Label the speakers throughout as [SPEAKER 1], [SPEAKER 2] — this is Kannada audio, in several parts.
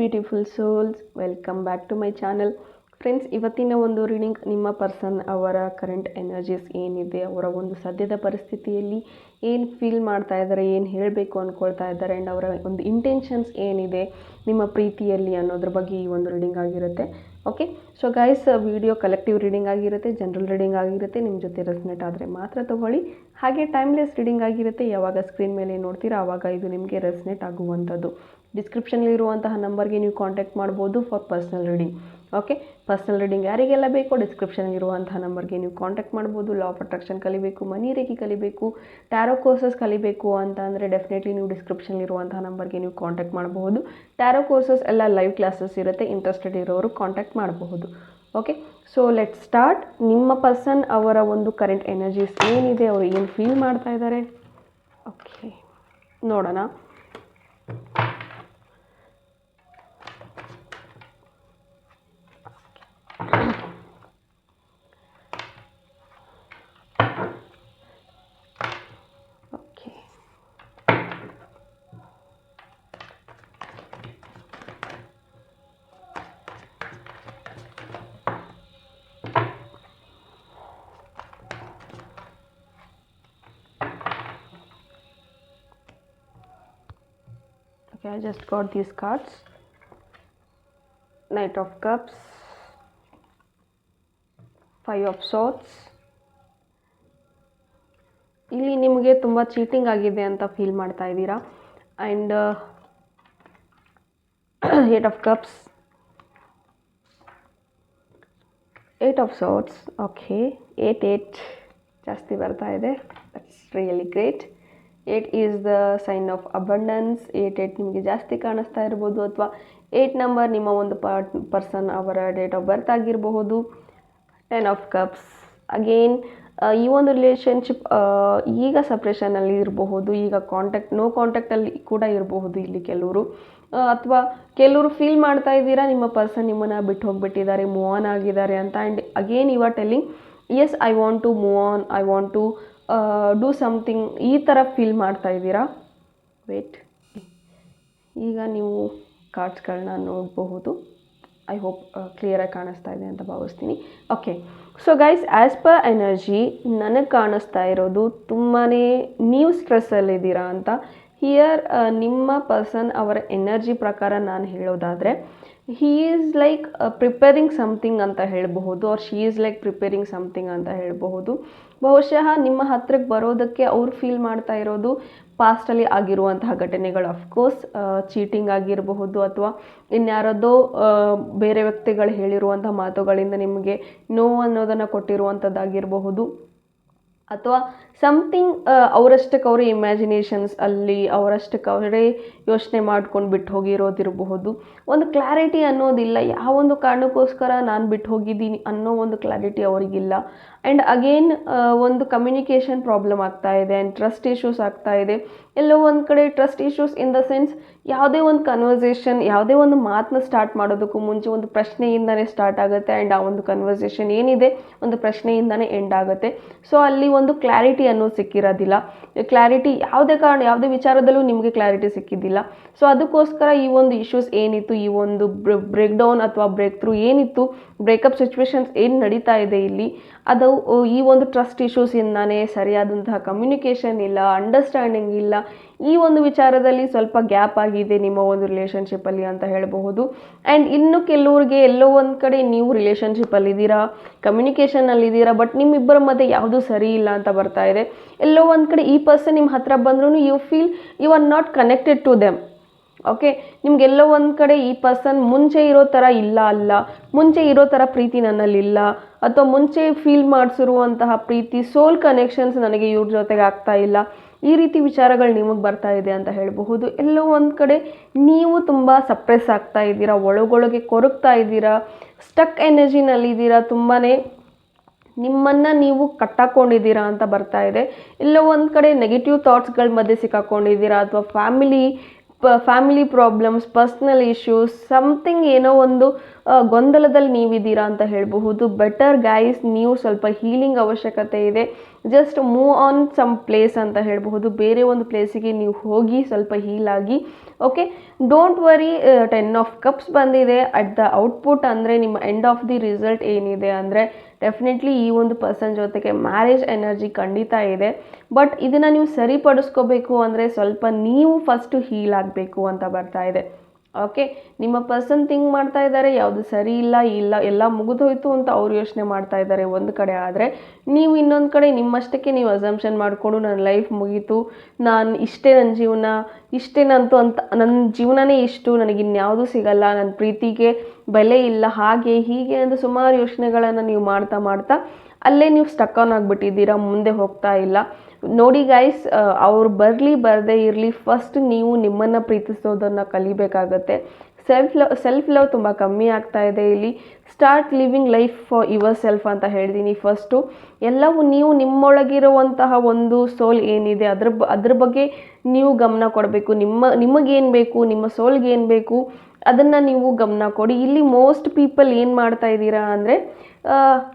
[SPEAKER 1] Beautiful souls welcome back to my channel friends ಇವತ್ತಿನ ಒಂದು ರೀಡಿಂಗ್ ನಿಮ್ಮ ಪರ್ಸನ್ ಅವರ ಕರೆಂಟ್ ಎನರ್ಜೀಸ್ ಏನಿದೆ, ಅವರ ಒಂದು ಸದ್ಯದ ಪರಿಸ್ಥಿತಿಯಲ್ಲಿ ಏನು ಫೀಲ್ ಮಾಡ್ತಾ ಇದ್ದಾರೆ, ಏನು ಹೇಳಬೇಕು ಅಂದ್ಕೊಳ್ತಾ ಇದ್ದಾರೆ ಆ್ಯಂಡ್ ಅವರ ಒಂದು ಇಂಟೆನ್ಷನ್ಸ್ ಏನಿದೆ ನಿಮ್ಮ ಪ್ರೀತಿಯಲ್ಲಿ ಅನ್ನೋದ್ರ ಬಗ್ಗೆ ಈ ಒಂದು ರೀಡಿಂಗ್ ಆಗಿರುತ್ತೆ. Okay so guys video collective reading ಆಗಿರುತ್ತೆ ಜನರಲ್ ರೀಡಿಂಗ್ ಆಗಿರುತ್ತೆ ನಿಮ್ಮ ಜೊತೆ ರೆಸ್ನೆಟ್ ಆದರೆ ಮಾತ್ರ ತಗೊಳ್ಳಿ. ಹಾಗೆ ಟೈಮ್ಲೆಸ್ ರೀಡಿಂಗ್ ಆಗಿರುತ್ತೆ, ಯಾವಾಗ ಸ್ಕ್ರೀನ್ ಮೇಲೆ ನೋಡ್ತೀರಾ ಆವಾಗ ಇದು ನಿಮಗೆ ರೆಸ್ನೆಟ್ ಆಗುವಂಥದ್ದು. ಡಿಸ್ಕ್ರಿಪ್ಷನಲ್ಲಿರುವಂತಹ ನಂಬರ್ಗೆ ನೀವು ಕಾಂಟ್ಯಾಕ್ಟ್ ಮಾಡ್ಬೋದು for personal reading okay personal reading ಯಾರಿಗೆಲ್ಲ ಬೇಕೋ ಡಿಸ್ಕ್ರಿಪ್ಷನಲ್ಲಿರುವಂತಹ ನಂಬರ್ಗೆ ನೀವು ಕಾಂಟ್ಯಾಕ್ಟ್ ಮಾಡ್ಬೋದು. ಲಾ ಆಫ್ ಅಟ್ರಾಕ್ಷನ್ ಕಲಿಬೇಕು ಮನಿ ರೇಖಿ ಕಲಿಬೇಕು ಟ್ಯಾರೋ ಕೋರ್ಸಸ್ ಕಲಿಬೇಕು ಅಂತ ಅಂದರೆ ಡೆಫಿನೆಟ್ಲಿ ನೀವು ಡಿಸ್ಕ್ರಿಪ್ಷನಲ್ಲಿರುವಂತಹ ನಂಬರ್ಗೆ ನೀವು ಕಾಂಟ್ಯಾಕ್ಟ್ ಮಾಡಬಹುದು ಟ್ಯಾರೋ ಕೋರ್ಸಸ್ ಎಲ್ಲ ಲೈವ್ ಕ್ಲಾಸಸ್ ಇರುತ್ತೆ ಇಂಟ್ರೆಸ್ಟೆಡ್ ಇರೋರು ಕಾಂಟ್ಯಾಕ್ಟ್ ಮಾಡಬಹುದು ಓಕೆ ಸೊ ಲೆಟ್ ಸ್ಟಾರ್ಟ್ ನಿಮ್ಮ ಪರ್ಸನ್ ಅವರ ಒಂದು ಕರೆಂಟ್ ಎನರ್ಜೀಸ್ ಏನಿದೆ, ಅವರು ಏನು ಫೀಲ್ ಮಾಡ್ತಾ ಇದ್ದಾರೆ? ಓಕೆ ನೋಡೋಣ. Okay, i just got these cards. Knight of cups. Five of swords. ಇಲ್ಲಿ ನಿಮಗೆ ತುಂಬ ಚೀಟಿಂಗ್ ಆಗಿದೆ ಅಂತ ಫೀಲ್ ಮಾಡ್ತಾ ಇದ್ದೀರಾ? And eight of cups eight of swords okay eight eight ಜಾಸ್ತಿ ಬರ್ತಾ ಇದೆ. That's really great eight is the sign of abundance, eight eight ನಿಮಗೆ ಜಾಸ್ತಿ ಕಾಣಿಸ್ತಾ ಇರ್ಬೋದು ಅಥವಾ ಏಟ್ ನಂಬರ್ ನಿಮ್ಮ ಒಂದು ಪರ್ಸನ್ ಅವರ ಡೇಟ್ ಆಫ್ ಬರ್ತ್ ಆಗಿರಬಹುದು. ಟೆನ್ ಆಫ್ ಕಪ್ಸ್ ಅಗೇನ್ ಈ ಒಂದು ರಿಲೇಷನ್ಶಿಪ್ ಈಗ ಸಪ್ರೇಷನಲ್ಲಿ ಇರಬಹುದು, ಈಗ ಕಾಂಟ್ಯಾಕ್ಟ್ ನೋ ಕಾಂಟ್ಯಾಕ್ಟಲ್ಲಿ ಕೂಡ ಇರಬಹುದು ಇಲ್ಲಿ ಕೆಲವರು. ಅಥವಾ ಕೆಲವರು ಫೀಲ್ ಮಾಡ್ತಾ ಇದ್ದೀರಾ, ನಿಮ್ಮ ಪರ್ಸನ್ ನಿಮ್ಮನ್ನು ಬಿಟ್ಟು ಹೋಗಿಬಿಟ್ಟಿದ್ದಾರೆ ಮೂವ್ ಆನ್ ಆಗಿದ್ದಾರೆ ಅಂತ. And again you are telling as I want to move on I want to do something ಈ ಥರ ಫೀಲ್ ಮಾಡ್ತಾ ಇದ್ದೀರಾ? ವೇಟ್ ಈಗ ನೀವು ಕಾರ್ಡ್ಸ್ಗಳನ್ನ ನೋಡಬಹುದು. ಐ ಹೋಪ್ ಕ್ಲಿಯರಾಗಿ ಕಾಣಿಸ್ತಾ ಇದೆ ಅಂತ ಭಾವಿಸ್ತೀನಿ. Okay so guys as per energy ನನಗೆ ಕಾಣಿಸ್ತಾ ಇರೋದು ತುಂಬಾ ನೀವು ಸ್ಟ್ರೆಸ್ಸಲ್ಲಿದ್ದೀರಾ ಅಂತ. ಹಿಯರ್ ನಿಮ್ಮ ಪರ್ಸನ್ ಅವರ ಎನರ್ಜಿ ಪ್ರಕಾರ ನಾನು ಹೇಳೋದಾದರೆ he is like preparing something ಅಂತ ಹೇಳಬಹುದು or she is like preparing something ಅಂತ ಹೇಳಬಹುದು. ಬಹುಶಃ ನಿಮ್ಮ ಹತ್ರಕ್ಕೆ ಬರೋದಕ್ಕೆ ಅವ್ರು ಫೀಲ್ ಮಾಡ್ತಾ ಇರೋದು ಪಾಸ್ಟಲ್ಲಿ ಆಗಿರುವಂತಹ ಘಟನೆಗಳು. ಅಫ್ಕೋರ್ಸ್ ಚೀಟಿಂಗ್ ಆಗಿರಬಹುದು ಅಥವಾ ಇನ್ಯಾರದೋ ಬೇರೆ ವ್ಯಕ್ತಿಗಳು ಹೇಳಿರುವಂಥ ಮಾತುಗಳಿಂದ ನಿಮಗೆ ನೋವು ಅನ್ನೋದನ್ನು ಕೊಟ್ಟಿರುವಂಥದ್ದಾಗಿರಬಹುದು ಅಥವಾ ಸಮಥಿಂಗ್ ಅವರಷ್ಟಕ್ಕೆ ಅವರ ಇಮ್ಯಾಜಿನೇಷನ್ಸ್ ಅಲ್ಲಿ ಅವರಷ್ಟಕ್ಕೆ ಅವರೇ ಯೋಚನೆ ಮಾಡ್ಕೊಂಡು ಬಿಟ್ಟು ಹೋಗಿರೋದಿರಬಹುದು. ಒಂದು ಕ್ಲಾರಿಟಿ ಅನ್ನೋದಿಲ್ಲ. ಯಾವ ಒಂದು ಕಾರಣಕ್ಕೋಸ್ಕರ ನಾನು ಬಿಟ್ಟು ಹೋಗಿದ್ದೀನಿ ಅನ್ನೋ ಒಂದು ಕ್ಲಾರಿಟಿ ಅವರಿಗಿಲ್ಲ. ಆ್ಯಂಡ್ ಅಗೇನ್ ಒಂದು ಕಮ್ಯುನಿಕೇಷನ್ ಪ್ರಾಬ್ಲಮ್ ಆಗ್ತಾ ಇದೆ ಆ್ಯಂಡ್ ಟ್ರಸ್ಟ್ ಇಶ್ಯೂಸ್ ಆಗ್ತಾ ಇದೆ. ಎಲ್ಲೋ ಒಂದು ಕಡೆ trust issues in the sense ಯಾವುದೇ ಒಂದು ಕನ್ವರ್ಸೇಷನ್ ಯಾವುದೇ ಒಂದು ಮಾತನ್ನ ಸ್ಟಾರ್ಟ್ ಮಾಡೋದಕ್ಕೂ ಮುಂಚೆ ಒಂದು ಪ್ರಶ್ನೆಯಿಂದನೇ ಸ್ಟಾರ್ಟ್ ಆಗುತ್ತೆ ಆ್ಯಂಡ್ ಆ ಒಂದು ಕನ್ವರ್ಸೇಷನ್ ಏನಿದೆ ಒಂದು ಪ್ರಶ್ನೆಯಿಂದನೇ ಎಂಡ್ ಆಗುತ್ತೆ. ಸೊ ಅಲ್ಲಿ ಒಂದು ಕ್ಲಾರಿಟಿ ಅನ್ನೋದು ಸಿಕ್ಕಿರೋದಿಲ್ಲ. ಕ್ಲಾರಿಟಿ ಯಾವುದೇ ಕಾರಣ, ಯಾವುದೇ ವಿಚಾರದಲ್ಲೂ ನಿಮಗೆ ಕ್ಲಾರಿಟಿ ಸಿಕ್ಕಿದ್ದಿಲ್ಲ. ಸೊ ಅದಕ್ಕೋಸ್ಕರ ಈ ಒಂದು ಇಶ್ಯೂಸ್ ಏನಿತ್ತು, ಈ ಒಂದು ಬ್ರೇಕ್ ಡೌನ್ ಅಥವಾ ಬ್ರೇಕ್ ಥ್ರೂ ಏನಿತ್ತು ಬ್ರೇಕಪ್ ಸಿಚುವೇಶನ್ಸ್ ಏನು ನಡೀತಾ ಇದೆ ಇಲ್ಲಿ, ಅದು, ಈ ಒಂದು ಟ್ರಸ್ಟ್ ಇಶ್ಯೂಸಿಂದಾನೇ ಸರಿಯಾದಂತಹ ಕಮ್ಯುನಿಕೇಷನ್ ಇಲ್ಲ ಅಂಡರ್ಸ್ಟ್ಯಾಂಡಿಂಗ್ ಇಲ್ಲ ಈ ಒಂದು ವಿಚಾರದಲ್ಲಿ ಸ್ವಲ್ಪ ಗ್ಯಾಪ್ ಆಗಿದೆ ನಿಮ್ಮ ಒಂದು ರಿಲೇಷನ್ಶಿಪ್ಪಲ್ಲಿ ಅಂತ ಹೇಳಬಹುದು. ಆ್ಯಂಡ್ ಇನ್ನು ಕೆಲವ್ರಿಗೆ ಎಲ್ಲೋ ಒಂದು ಕಡೆ ನೀವು ರಿಲೇಷನ್ಶಿಪ್ಪಲ್ಲಿದ್ದೀರಾ ಕಮ್ಯುನಿಕೇಷನಲ್ಲಿದ್ದೀರಾ ಬಟ್ ನಿಮ್ಮಿಬ್ಬರ ಮಧ್ಯೆ ಯಾವುದು ಸರಿ ಇಲ್ಲ ಅಂತ ಬರ್ತಾ ಇದೆ. ಎಲ್ಲೋ ಒಂದು ಕಡೆ ಈ ಪರ್ಸನ್ ನಿಮ್ಮ ಹತ್ರ ಬಂದ್ರೂ you feel you are not connected to them okay ನಿಮಗೆಲ್ಲೋ ಒಂದು ಕಡೆ ಈ ಪರ್ಸನ್ ಮುಂಚೆ ಇರೋ ಥರ ಇಲ್ಲ ಅಲ್ಲ, ಮುಂಚೆ ಇರೋ ಥರ ಪ್ರೀತಿ ನನ್ನಲ್ಲಿಲ್ಲ ಅಥವಾ ಮುಂಚೆ ಫೀಲ್ ಮಾಡಿಸಿರುವಂತಹ ಪ್ರೀತಿ ಸೋಲ್ ಕನೆಕ್ಷನ್ಸ್ ನನಗೆ ಇವ್ರ ಜೊತೆಗೆ ಆಗ್ತಾ ಇಲ್ಲ. ಈ ರೀತಿ ವಿಚಾರಗಳು ನಿಮಗೆ ಬರ್ತಾ ಇದೆ ಅಂತ ಹೇಳಬಹುದು. ಎಲ್ಲೋ ಒಂದು ಕಡೆ ನೀವು ತುಂಬ ಸಪ್ರೆಸ್ ಆಗ್ತಾ ಇದ್ದೀರಾ, ಒಳಗೊಳಗೆ ಕೊರಗ್ತಾ ಇದ್ದೀರಾ ಸ್ಟಕ್ ಎನರ್ಜಿನಲ್ಲಿದ್ದೀರಾ ತುಂಬಾ ನಿಮ್ಮನ್ನು ನೀವು ಕಟ್ಟಾಕೊಂಡಿದ್ದೀರಾ ಅಂತ ಬರ್ತಾ ಇದೆ. ಎಲ್ಲೋ ಒಂದು ಕಡೆ ನೆಗೆಟಿವ್ ಥಾಟ್ಸ್ಗಳ ಮಧ್ಯೆ ಸಿಕ್ಕಾಕೊಂಡಿದ್ದೀರಾ ಅಥವಾ family family problems personal issues something ಏನೋ ಒಂದು ಗೊಂದಲದಲ್ಲಿ ನೀವಿದ್ದೀರಾ ಅಂತ ಹೇಳಬಹುದು. ಬೆಟರ್ ಗೈಸ್ ನೀವು ಸ್ವಲ್ಪ ಹೀಲಿಂಗ್ ಅವಶ್ಯಕತೆ ಇದೆ. Just move on some place ಅಂತ ಹೇಳಬಹುದು. ಬೇರೆ ಒಂದು ಪ್ಲೇಸಿಗೆ ನೀವು ಹೋಗಿ ಸ್ವಲ್ಪ ಹೀಲ್ ಆಗಿ okay don't worry ten of cups ಬಂದಿದೆ. ಅಟ್ ದ ಔಟ್ಪುಟ್ ಅಂದರೆ ನಿಮ್ಮ ಎಂಡ್ ಆಫ್ ದಿ ರಿಸಲ್ಟ್ ಏನಿದೆ ಅಂದರೆ ಡೆಫಿನೆಟ್ಲಿ ಈ ಒಂದು ಪರ್ಸನ್ ಜೊತೆಗೆ ಮ್ಯಾರೇಜ್ ಎನರ್ಜಿ ಖಂಡಿತ ಇದೆ. ಬಟ್ ಇದನ್ನು ನೀವು ಸರಿಪಡಿಸ್ಕೋಬೇಕು ಅಂದರೆ ಸ್ವಲ್ಪ ನೀವು ಫಸ್ಟು ಹೀಲ್ ಆಗಬೇಕು ಅಂತ ಬರ್ತಾ ಇದೆ. ಓಕೆ ನಿಮ್ಮ ಪರ್ಸನ್ ಥಿಂಕ್ ಮಾಡ್ತಾ ಇದ್ದಾರೆ, ಯಾವುದು ಸರಿ ಇಲ್ಲ ಇಲ್ಲ, ಎಲ್ಲ ಮುಗಿದೋಯ್ತು ಅಂತ ಅವ್ರು ಯೋಚನೆ ಮಾಡ್ತಾ ಇದ್ದಾರೆ ಒಂದು ಕಡೆ. ಆದರೆ ನೀವು ಇನ್ನೊಂದು ಕಡೆ ನಿಮ್ಮಷ್ಟಕ್ಕೆ ನೀವು ಅಸಂಪ್ಷನ್ ಮಾಡಿಕೊಂಡು ನನ್ನ ಲೈಫ್ ಮುಗೀತು, ನಾನು ಇಷ್ಟೇ ನನ್ನ ಜೀವನ, ಇಷ್ಟೇ ನಂತು ಅಂತ ನನ್ನ ಜೀವನನೇ ಇಷ್ಟು, ನನಗೆ ಇನ್ಯಾವುದೂ ಸಿಗಲ್ಲ ನನ್ನ ಪ್ರೀತಿಗೆ ಬೆಲೆ ಇಲ್ಲ, ಹಾಗೆ ಹೀಗೆ ಅಂತ ಸುಮಾರು ಯೋಚನೆಗಳನ್ನು ನೀವು ಮಾಡ್ತಾ ಮಾಡ್ತಾ ಅಲ್ಲೇ ನೀವು ಸ್ಟಕ್ ಆನ್ ಆಗಿಬಿಟ್ಟಿದ್ದೀರಾ, ಮುಂದೆ ಹೋಗ್ತಾ ಇಲ್ಲ. ನೋಡಿ ಗೈಸ್ ಅವ್ರು ಬರಲಿ ಬರದೇ ಇರಲಿ ಫಸ್ಟ್ ನೀವು ನಿಮ್ಮನ್ನು ಪ್ರೀತಿಸೋದನ್ನು ಕಲಿಬೇಕಾಗತ್ತೆ. ಸೆಲ್ಫ್ ಲವ್ ಸೆಲ್ಫ್ ಲವ್ ತುಂಬ ಕಮ್ಮಿ ಆಗ್ತಾ ಇದೆ ಇಲ್ಲಿ. Start living life for yourself ಅಂತ ಹೇಳ್ತೀನಿ ಫಸ್ಟು ಎಲ್ಲವೂ ನೀವು ನಿಮ್ಮೊಳಗಿರುವಂತಹ ಒಂದು ಸೋಲ್ ಏನಿದೆ, ಅದ್ರ ಅದ್ರ ಬಗ್ಗೆ ನೀವು ಗಮನ ಕೊಡಬೇಕು. ನಿಮ್ಮ, ನಿಮಗೇನು ಬೇಕು, ನಿಮ್ಮ ಸೋಲ್ಗೆ ಏನು ಬೇಕು. ಅದನ್ನು ನೀವು ಗಮನ ಕೊಡಿ. ಇಲ್ಲಿ ಮೋಸ್ಟ್ ಪೀಪಲ್ ಏನು ಮಾಡ್ತಾ ಇದ್ದೀರಾ ಅಂದರೆ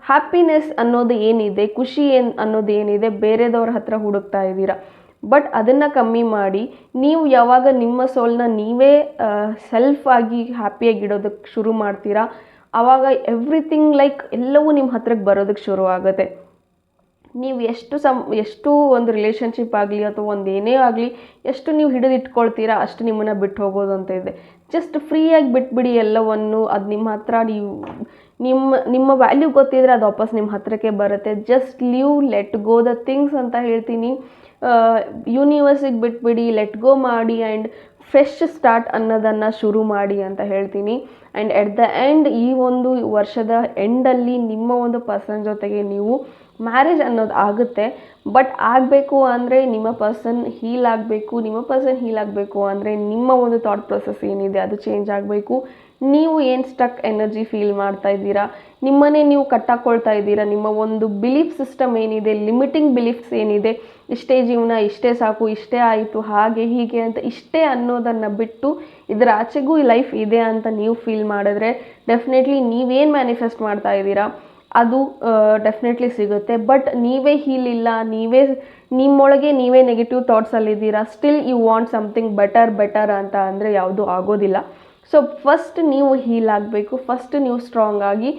[SPEAKER 1] ಹ್ಯಾಪಿನೆಸ್ ಅನ್ನೋದು ಏನಿದೆ, ಖುಷಿ ಏನು ಅನ್ನೋದು ಏನಿದೆ, ಬೇರೆದವ್ರ ಹತ್ರ ಹುಡುಕ್ತಾ ಇದ್ದೀರಾ. ಬಟ್ ಅದನ್ನು ಕಮ್ಮಿ ಮಾಡಿ, ನೀವು ಯಾವಾಗ ನಿಮ್ಮ ಸೋಲ್ನ ನೀವೇ ಸೆಲ್ಫ್ ಆಗಿ ಹ್ಯಾಪಿಯಾಗಿಡೋದಕ್ಕೆ ಶುರು ಮಾಡ್ತೀರಾ ಆವಾಗ ಎವ್ರಿಥಿಂಗ್ ಲೈಕ್ ಎಲ್ಲವೂ ನಿಮ್ಮ ಹತ್ರಕ್ಕೆ ಬರೋದಕ್ಕೆ ಶುರು ಆಗುತ್ತೆ. ನೀವು ಎಷ್ಟು ಸಮ್ ಎಷ್ಟು ಒಂದು ರಿಲೇಷನ್ಶಿಪ್ ಆಗಲಿ ಅಥವಾ ಒಂದು ಏನೇ ಆಗಲಿ, ಎಷ್ಟು ನೀವು ಹಿಡಿದಿಟ್ಕೊಳ್ತೀರಾ ಅಷ್ಟು ನಿಮ್ಮನ್ನು ಬಿಟ್ಟು ಹೋಗೋದು ಅಂತ ಇದೆ. ಜಸ್ಟ್ ಫ್ರೀಯಾಗಿ ಬಿಟ್ಬಿಡಿ ಎಲ್ಲವನ್ನು. ಅದು ನಿಮ್ಮ ಹತ್ರ ನೀವು, ನಿಮ್ಮ ನಿಮ್ಮ ವ್ಯಾಲ್ಯೂ ಗೊತ್ತಿದ್ರೆ ಅದು ವಾಪಸ್ ನಿಮ್ಮ ಹತ್ರಕ್ಕೆ ಬರುತ್ತೆ. Just leave let go the things ಅಂತ ಹೇಳ್ತೀನಿ. ಯೂನಿವರ್ಸಿಗೆ ಬಿಟ್ಬಿಡಿ ಲೆಟ್ ಗೋ ಮಾಡಿ ಆ್ಯಂಡ್ ಫ್ರೆಶ್ ಸ್ಟಾರ್ಟ್ ಅನ್ನೋದನ್ನು ಶುರು ಮಾಡಿ ಅಂತ ಹೇಳ್ತೀನಿ. ಆ್ಯಂಡ್ ಎಟ್ ದ ಎಂಡ್ ಈ ಒಂದು ವರ್ಷದ ಎಂಡಲ್ಲಿ ನಿಮ್ಮ ಒಂದು ಪರ್ಸನ್ ಜೊತೆಗೆ ನೀವು ಮ್ಯಾರೇಜ್ ಅನ್ನೋದು ಆಗುತ್ತೆ. ಬಟ್ ಆಗಬೇಕು ಅಂದರೆ ನಿಮ್ಮ ಪರ್ಸನ್ ಹೀಲ್ ಆಗಬೇಕು, ನಿಮ್ಮ ಪರ್ಸನ್ ಹೀಲ್ ಆಗಬೇಕು ಅಂದರೆ ನಿಮ್ಮ ಒಂದು ಥಾಟ್ ಪ್ರೊಸೆಸ್ ಏನಿದೆ ಅದು ಚೇಂಜ್ ಆಗಬೇಕು. ನೀವು ಏನು ಸ್ಟಕ್ ಎನರ್ಜಿ ಫೀಲ್ ಮಾಡ್ತಾ ಇದ್ದೀರಾ? ನಿಮ್ಮನ್ನೇ ನೀವು ಕಟ್ಟಾಕೊಳ್ತಾ ಇದ್ದೀರಾ? ನಿಮ್ಮ ಒಂದು ಬಿಲೀಫ್ ಸಿಸ್ಟಮ್ ಏನಿದೆ? ಲಿಮಿಟಿಂಗ್ ಬಿಲೀಫ್ಸ್ ಏನಿದೆ? ಇಷ್ಟೇ ಜೀವನ, ಇಷ್ಟೇ ಸಾಕು, ಇಷ್ಟೇ ಆಯಿತು, ಹಾಗೆ, ಹೀಗೆ ಅಂತ ಇಷ್ಟೇ ಅನ್ನೋದನ್ನು ಬಿಟ್ಟು ಇದರ ಆಚೆಗೂ ಈ ಲೈಫ್ ಇದೆ ಅಂತ ನೀವು ಫೀಲ್ ಮಾಡಿದ್ರೆ ಡೆಫಿನೆಟ್ಲಿ ನೀವೇನು ಮ್ಯಾನಿಫೆಸ್ಟ್ ಮಾಡ್ತಾ ಇದ್ದೀರಾ? ಅದು ಡೆಫಿನೆಟ್ಲಿ ಸಿಗುತ್ತೆ. ಬಟ್ ನೀವೇ ಹೀಲ್ ಇಲ್ಲ, ನೀವೇ, ನಿಮ್ಮೊಳಗೆ ನೀವೇ negative ಥಾಟ್ಸಲ್ಲಿದ್ದೀರಾ still you want something better better ಅಂತ ಅಂದರೆ ಯಾವುದೂ ಆಗೋದಿಲ್ಲ. ಸೊ ಫಸ್ಟ್ ನೀವು ಹೀಲ್ ಆಗಬೇಕು ಫಸ್ಟ್ ನೀವು ಸ್ಟ್ರಾಂಗ್ ಆಗಿ,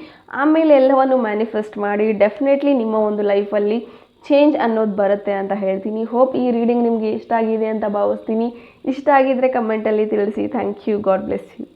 [SPEAKER 1] ಆಮೇಲೆ ಎಲ್ಲವನ್ನು ಮ್ಯಾನಿಫೆಸ್ಟ್ ಮಾಡಿ ಡೆಫಿನೆಟ್ಲಿ ನಿಮ್ಮ ಒಂದು ಲೈಫಲ್ಲಿ ಚೇಂಜ್ ಅನ್ನೋದು ಬರುತ್ತೆ ಅಂತ ಹೇಳ್ತೀನಿ. ಹೋಪ್ ಈ ರೀಡಿಂಗ್ ನಿಮಗೆ ಇಷ್ಟ ಆಗಿದೆ ಅಂತ ಭಾವಿಸ್ತೀನಿ. ಇಷ್ಟ ಆಗಿದ್ದರೆ ಕಮೆಂಟಲ್ಲಿ ತಿಳಿಸಿ. Thank you God bless you